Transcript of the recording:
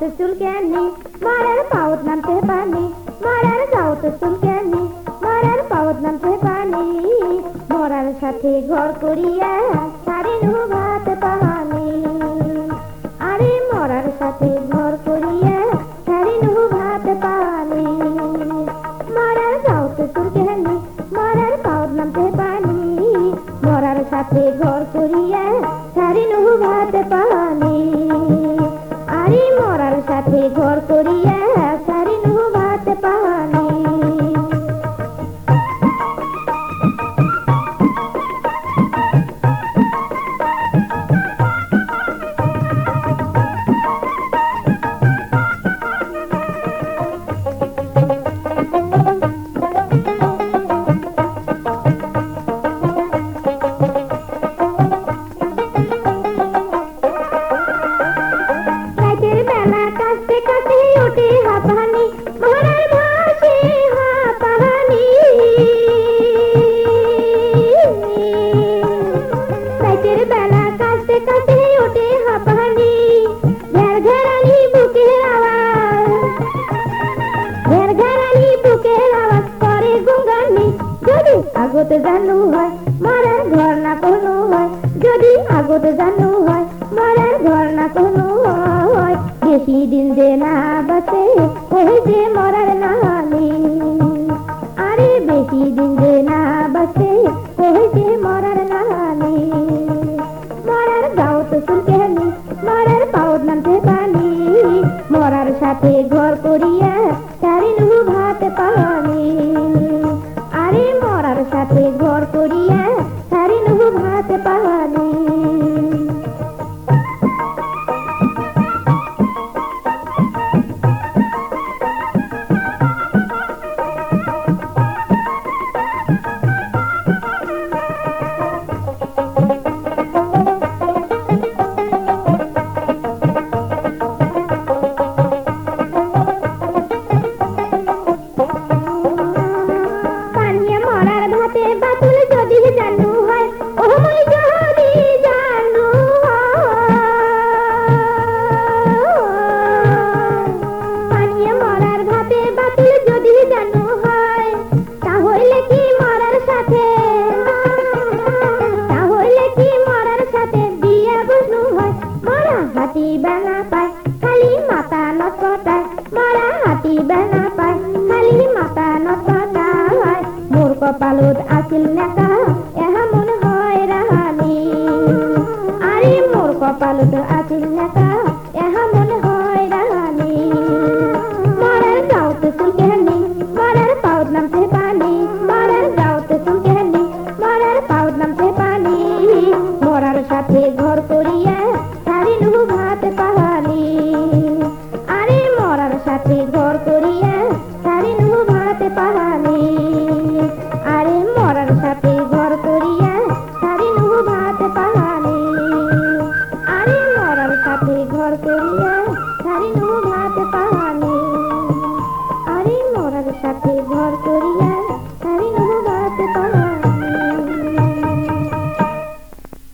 जाऊत चुलक्यानी मारायला पावत नामचे पाणी मारायला जाऊत चुलक्यानी মারার পাওত নামছে পানি মরার সাথে ঘর করিয়া সারে নু ভাত পাহানি আরে মরার সাথে ঘর করিয়া সারে নু ভাত পাহানি মারার যাও তো তোর কেহানি মারার পাওত নামতে পানি মরার সাথে ঘর করিয়া সারে নু ভাত পাহানি সাথে ঘর করিয়া আগত জানু হয়, মরার ঘর না কোনো হয়। যদি আগত জানু হয়, মরার ঘর না কোনো হয়। বেশি দিন যে না বাঁচে, ওই যে মরার নানি আরে বেশি দিন যে না বাঁচে, ওই যে মরার নানি মরার গাও তো সুলকেহানি মরার পাউড নামতে পানি মরার সাথে ঘর করিয়া চারি ঘর পাতিবে খালি মাতা কপালত আছিল নেতা এহা মন হয় কপালত আছিল নেতা এহা মন হয় মৰাৰ গাঁৱত চুল কেহানি মৰাৰ পাউত নামছে মৰাৰ গাঁৱত চুল কেহানি মৰাৰ পাউত নামছে পানী। মৰাৰ সাথে ঘৰ করিয়া নুহু ভাত পাহাড় Gloria.